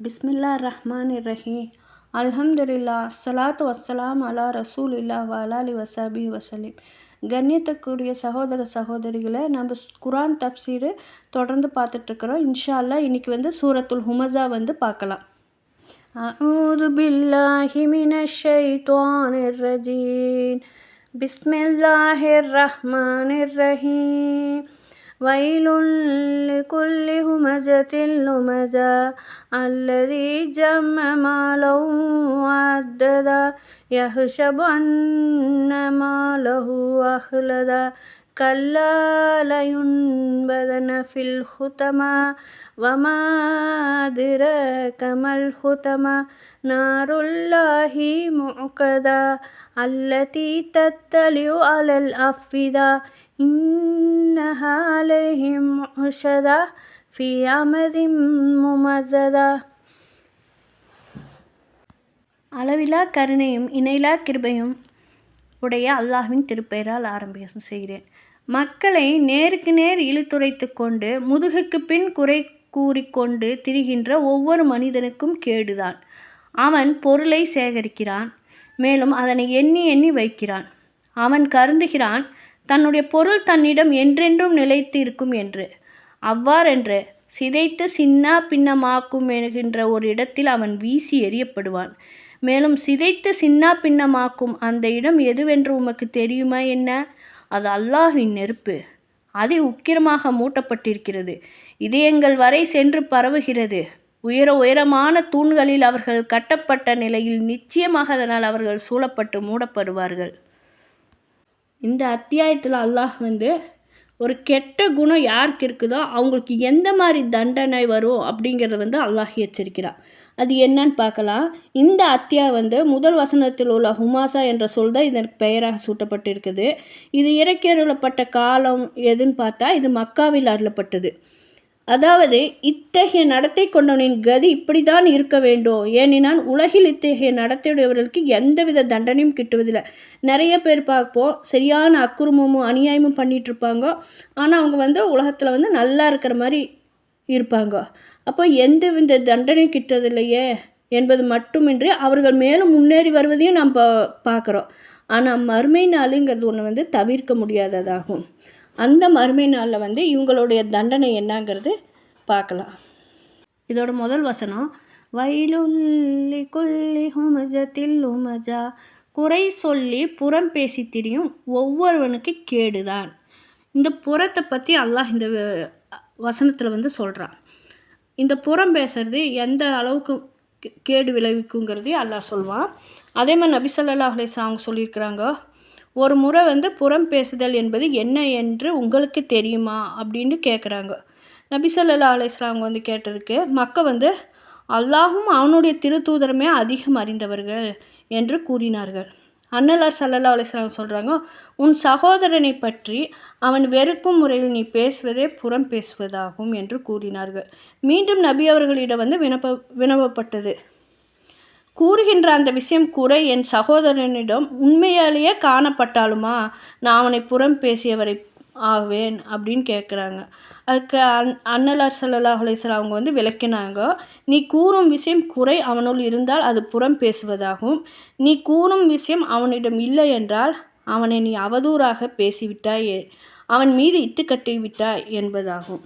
பிஸ்மில்லா ரஹ்மான் ரஹீம் அல்ஹம்துலில்லா அஸ்ஸலாத்து வஸ்ஸலாம் அலா ரசூலில்லா வலாலி வசாபி வசலிம் கண்ணியத்துக்குரிய சகோதர சகோதரிகளை நம்ம ஸ்- குர்ஆன் தப்சீரு தொடர்ந்து பார்த்துட்ருக்குறோம் இன்ஷா அல்லாஹ் இன்னைக்கு வந்து சூரத்துல் ஹுமஸா வந்து பார்க்கலாம் أعوذ بالله من الشيطان الرجيم بسم الله الرحمن الرحيم ويل لكل همزة لمزة. الذي جمع مالا وعددا يحسب أن ماله أخلدا. كلا لينبذن في الحطمة وما أدراك ما الحطمة نار الله موقدة التي تطلع على الأفئدة إنها عليهم موصدة في عمد ممددة அளவிலா கருணையும் இணையிலா கிருபையும் உடைய அல்லாஹ்வின் திருப்பெயரால் ஆரம்பம் செய்கிறேன் மக்களை நேருக்கு நேர் இழுத்துரைத்து கொண்டு முதுகுக்கு பின் குறை கூறிக்கொண்டு திரிகின்ற ஒவ்வொரு மனிதனுக்கும் கேடுதான். அவன் பொருளை சேகரிக்கிறான் மேலும் அதனை எண்ணி எண்ணி வைக்கிறான். அவன் கருதுகிறான் தன்னுடைய பொருள் தன்னிடம் என்றென்றும் நிலைத்து இருக்கும் என்று. அவ்வாறென்று சிதைத்து சின்னா பின்னமாக்கும் என்கின்ற ஒரு இடத்தில் அவன் வீசி எறியப்படுவான். மேலும் சிதைத்து சின்னா பின்னமாக்கும் அந்த இடம் எதுவென்று உமக்கு தெரியுமா என்ன? அது அல்லாஹ்வின் நெருப்பு. அதி உக்கிரமாக மூட்டப்பட்டிருக்கிறது. இதயங்கள் வரை சென்று பரவுகிறது. உயர உயரமான தூண்களில் அவர்கள் கட்டப்பட்ட நிலையில் நிச்சயமாக அதனால் அவர்கள் சூழப்பட்டு மூடப்படுவார்கள். இந்த அத்தியாயத்தில் அல்லாஹ் வந்து ஒரு கெட்ட குணம் யாருக்கு இருக்குதோ அவங்களுக்கு எந்த மாதிரி தண்டனை வரும் அப்படிங்கிறத வந்து அல்லாஹ் எச்சரிக்கிறார். அது என்னன்னு பார்க்கலாம். இந்த அத்தியா வந்து முதல் வசனத்தில் உள்ள ஹுமாசா என்ற சொல் தான் இதற்கு பெயராக சூட்டப்பட்டிருக்குது. இது இறக்கியருளப்பட்ட காலம் எதுன்னு பார்த்தா இது மக்காவில் அருளப்பட்டது. அதாவது இத்தகைய நடத்தை கொண்டவனின் கதி இப்படித்தான் இருக்க வேண்டும். ஏனெனால் உலகில் இத்தகைய நடத்தையுடையவர்களுக்கு எந்தவித தண்டனையும் கிட்டுவதில்லை. நிறைய பேர் பார்ப்போம் சரியான அக்குருமமும் அநியாயமும் பண்ணிகிட்ருப்பாங்க ஆனால் அவங்க வந்து உலகத்தில் வந்து நல்லா இருக்கிற மாதிரி இருப்பாங்க. அப்போ எந்த வித தண்டனை கிட்டதில்லையே என்பது மட்டுமின்றி அவர்கள் மேலும் முன்னேறி வருவதையும் நம்ம பார்க்குறோம். ஆனால் மறுமை நாளுங்கிறது ஒன்று வந்து தவிர்க்க முடியாததாகும். அந்த மறுமை நாளில் வந்து இவங்களுடைய தண்டனை என்னங்கிறது பார்க்கலாம். இதோட முதல் வசனம் வயலுள்ளி கொல்லி ஹுமஜத்தில் உமஜா. குறை சொல்லி புறம் பேசி திரியும் ஒவ்வொருவனுக்கு கேடுதான். இந்த புறத்தை பற்றி அல்லாஹ் இந்த வசனத்தில் வந்து சொல்கிறான் இந்த புறம் பேசுறது எந்த அளவுக்கு கேடு விளைவிக்குங்கிறதே அல்லாஹ் சொல்வான். அதே மாதிரி நபிசல்லா ஸல்லல்லாஹு அவங்க சொல்லியிருக்கிறாங்க ஒரு முறை வந்து புறம் பேசுதல் என்பது என்ன என்று உங்களுக்கு தெரியுமா அப்படின்னு கேட்குறாங்க நபிசல்லா ஸல்லல்லாஹு அவங்க வந்து கேட்டதுக்கு மக்கள் வந்து அல்லாஹும் அவனுடைய திருத்தூதருமே அதிகம் அறிந்தவர்கள் என்று கூறினார்கள். அன்னலார் சல்லல்லா அலிஸ்லாம் சொல்கிறாங்க உன் சகோதரனை பற்றி அவன் வெறுக்கும் முறையில் நீ பேசுவதே புறம் பேசுவதாகும் என்று கூறினார்கள். மீண்டும் நபி அவர்களிடம் வந்து வினப்ப வினவப்பட்டது. கூறுகின்ற அந்த விஷயம் குறை என் சகோதரனிடம் உண்மையாலேயே காணப்பட்டாலுமா? நான் அவனை புறம் பேசியவரை ஆவேன் அப்படின்னு கேட்குறாங்க அதுக்கு அன் அன்னலார் சல்லல்லாஹு அலைஹி அவங்க வந்து விளக்கினாங்க நீ கூறும் விஷயம் குறை அவனுள் இருந்தால் அது புறம் பேசுவதாகும். நீ கூறும் விஷயம் அவனிடம் இல்லை என்றால் அவனை நீ அவதூறாக பேசிவிட்டாய் அவன் மீது இட்டுக்கட்டி விட்டாய் என்பதாகும்.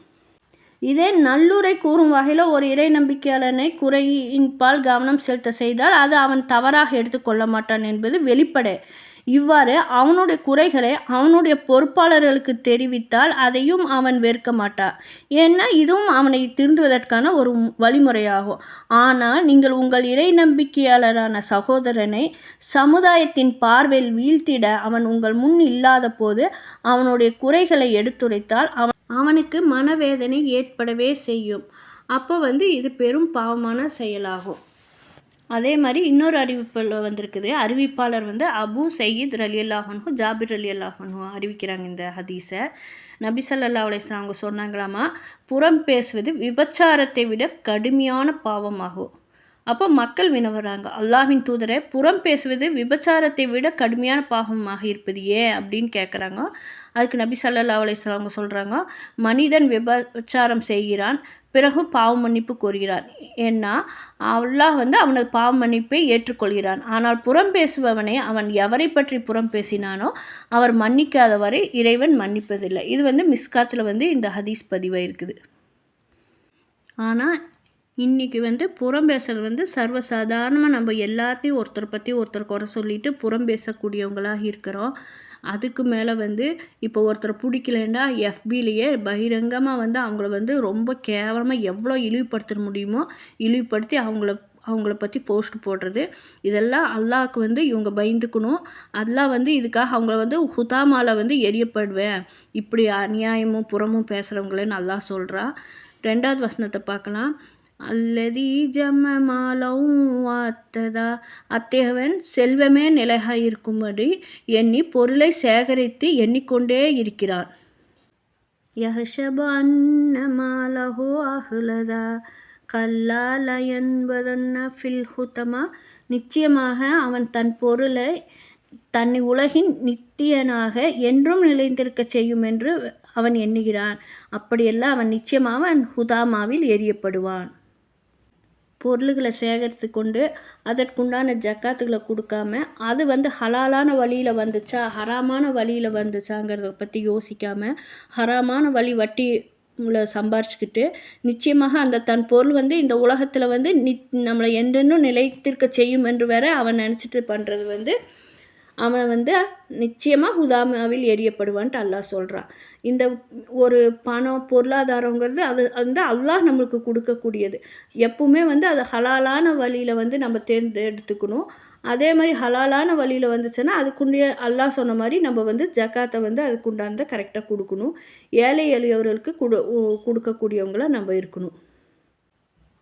இதே நல்லுரை கூறும் வகையில் ஒரு இறை நம்பிக்கையாளனை குறையின் பால் கவனம் செலுத்த செய்தால் அது அவன் தவறாக எடுத்துக்கொள்ள மாட்டான் என்பது வெளிப்படை. இவ்வாறு அவனுடைய குறைகளை அவனுடைய பொறுப்பாளர்களுக்கு தெரிவித்தால் அதையும் அவன் வெறுக்க மாட்டான் ஏன்னா இதுவும் அவனை திருந்துவதற்கான ஒரு வழிமுறையாகும். ஆனால் நீங்கள் உங்கள் இறை நம்பிக்கையாளரான சகோதரனை சமுதாயத்தின் பார்வையில் வீழ்த்திட அவன் உங்கள் முன் இல்லாத போது அவனுடைய குறைகளை எடுத்துரைத்தால் அவன் அவனுக்கு மனவேதனை ஏற்படவே செய்யும். அப்போ வந்து இது பெரும் பாவமான செயலாகும். அதே மாதிரி இன்னொரு அறிவிப்பில் வந்திருக்குது. அறிவிப்பாளர் வந்து அபு சயீத் ரலி அல்லாஹனு ஜாபிர் அலி அல்லாஹனு அறிவிக்கிறாங்க இந்த ஹதீஸை. நபி சல்லா அலிஸ்லாம் அவங்க சொன்னாங்களாமா புறம் பேசுவது விபச்சாரத்தை விட கடுமையான பாவமாகும். அப்போ மக்கள் வினவுறாங்க அல்லாஹின் தூதரை புறம் பேசுவது விபச்சாரத்தை விட கடுமையான பாவமாக இருப்பது ஏன்? அப்படின்னு கேட்குறாங்க அதுக்கு நபி சல்லா அலிஸ்லாம் அவங்க சொல்கிறாங்க மனிதன் விபச்சாரம் செய்கிறான் பிறகு பாவ மன்னிப்பு கோருகிறான். ஏன்னா அல்லாஹ் வந்து அவனது பாவ மன்னிப்பை ஏற்றுக்கொள்கிறான். ஆனால் புறம் பேசுபவனை அவன் எவரை பற்றி புறம் பேசினானோ அவர் மன்னிக்காத வரை இறைவன் மன்னிப்பதில்லை. இது வந்து மிஸ்காத்தில் வந்து இந்த ஹதீஸ் பதிவாக இருக்குது ஆனால் இன்றைக்கி வந்து புறம் பேசுகிறது வந்து சர்வசாதாரணமாக நம்ம எல்லாத்தையும் ஒருத்தரை பற்றி ஒருத்தர் குறை சொல்லிட்டு புறம் பேசக்கூடியவங்களாக இருக்கிறோம். அதுக்கு மேலே வந்து இப்போ ஒருத்தரை பிடிக்கலன்னா எஃபிலேயே பகிரங்கமாக வந்து அவங்கள வந்து ரொம்ப கேவலமாக எவ்வளோ இழிவுபடுத்த முடியுமோ இழிவுபடுத்தி அவங்கள அவங்கள பற்றி போஸ்ட் போடுறது. இதெல்லாம் அல்லாவுக்கு வந்து இவங்க பயந்துக்கணும். அல்லா வந்து இதுக்காக அவங்கள வந்து ஹுதாமாவில் வந்து எரியப்படுவேன். இப்படி அநியாயமும் புறமும் பேசுகிறவங்களேன்னு நல்லா சொல்கிறான் ரெண்டாவது வசனத்தை பார்க்கலாம். அல்லதி ஜமமாலவும் வாத்ததா. அத்தேவன் செல்வமே நிலையாக இருக்கும்படி எண்ணி பொருளை சேகரித்து எண்ணிக்கொண்டே இருக்கிறான். யஹஷப அன்னமாலஹோ அகுலதா கல்லால என்பதன்ன ஃபில் ஹுத்தமா நிச்சயமாக அவன் தன் பொருளை தன்னை உலகின் நித்தியனாக என்றும் நிலைந்திருக்க செய்யும் என்று அவன் எண்ணுகிறான். அப்படியெல்லாம் அவன் நிச்சயமாக அவன் ஹுதாமாவில் எரியப்படுவான் பொருள்களை சேகரித்து கொண்டு அதற்குண்டான ஜக்காத்துகளை கொடுக்காம அது வந்து ஹலாலான வழியில் வந்துச்சா ஹராமான வழியில் வந்துச்சாங்கிறத பற்றி யோசிக்காமல் ஹராமான வழி வட்டி சம்பாரிச்சுக்கிட்டு நிச்சயமாக அந்த தன் பொருள் வந்து இந்த உலகத்தில் வந்து நி நம்மளை என்றென்னும் நிலைத்திருக்க செய்யும் என்று வேற அவன் நினச்சிட்டு பண்ணுறது வந்து அவன் வந்து நிச்சயமாக ஹுதாமாவில் எரியப்படுவான்ட்டு அல்லாஹ் சொல்கிறான் இந்த ஒரு பணம் பொருளாதாரங்கிறது அது வந்து அல்லாஹ் நம்மளுக்கு கொடுக்கக்கூடியது. எப்பவுமே வந்து அது ஹலாலான வழியில் வந்து நம்ம தேர்ந்தெடுத்துக்கணும் அதே மாதிரி ஹலாலான வழியில் வந்துச்சுன்னா அதுக்குண்டிய அல்லாஹ் சொன்ன மாதிரி நம்ம வந்து ஜக்காத்தை வந்து அதுக்குண்டாந்த கரெக்டாக கொடுக்கணும். ஏழை எளியவர்களுக்கு கொடு கொடுக்கக்கூடியவங்கள நம்ம இருக்கணும்.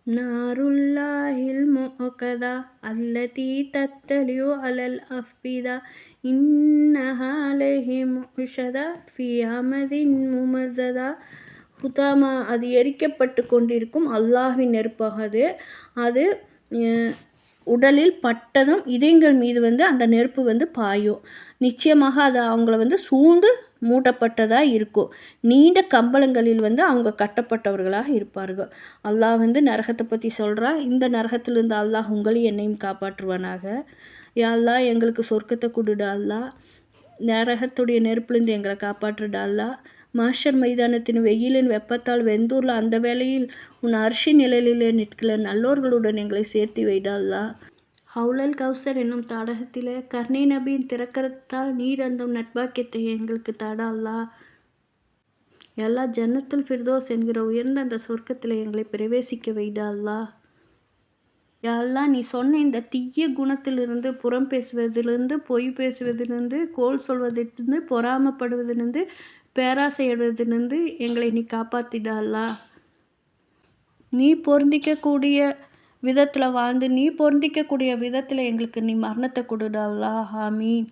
நாருல்லாஹில் முகதா அல்லதி தத்தலியோ அலல் அஃபிதா. இன்னஹாலஹி முஷதா ஃபி அமதின் முமசதா ஹுதாமா அது எரிக்கப்பட்டு கொண்டிருக்கும் அல்லாஹின் நெருப்பாகாது அது உடலில் பட்டதும் இதயங்கள் மீது வந்து அந்த நெருப்பு வந்து பாயும். நிச்சயமாக அது அவங்கள வந்து சூழ்ந்து மூட்டப்பட்டதாக இருக்கும். நீண்ட கம்பளங்களில் வந்து அவங்க கட்டப்பட்டவர்களாக இருப்பார்கள். அல்லாஹ் வந்து நரகத்தை பற்றி சொல்கிறா இந்த நரகத்திலிருந்து அல்லாஹ் உங்களையும் என்னையும் காப்பாற்றுவானாக. யாழ்லா எங்களுக்கு சொர்க்கத்தை கொடுடா அல்லா நரகத்துடைய நெருப்புலேருந்து எங்களை காப்பாற்றுடா அல்லா மாஷர் மைதானத்தின் வெயிலின் வெப்பத்தால் வெந்தூரில் அந்த வேளையில் உன் அரிசி நிழலிலே நிற்கல. நல்லோர்களுடன் எங்களை சேர்த்து வைடாதா ஹவுலல் கௌசர் என்னும் தாடகத்திலே கர்ணை நபியின் திறக்கரத்தால் நீர் அந்தும் நட்பாக்கியத்தை எங்களுக்கு தாடால்லா. எல்லா ஜன்னத்துல் ஃபிர்தோஸ் என்கிற உயர்ந்த அந்த சொர்க்கத்தில் எங்களை பிரவேசிக்க வைடால்லா. யாரெல்லாம் நீ சொன்ன இந்த தீய குணத்திலிருந்து புறம் பேசுவதிலிருந்து பொய் பேசுவதிலிருந்து கோல் சொல்வதிலிருந்து பொறாமப்படுவதிலிருந்து பேராசையிடத்திலிருந்து எங்களை நீ காப்பாற்றிடாளா நீ பொருந்திக்கக்கூடிய விதத்தில் வாழ்ந்து நீ பொருந்திக்கக்கூடிய விதத்தில் எங்களுக்கு நீ மரணத்தை கொடுடாளா? ஆமீன்.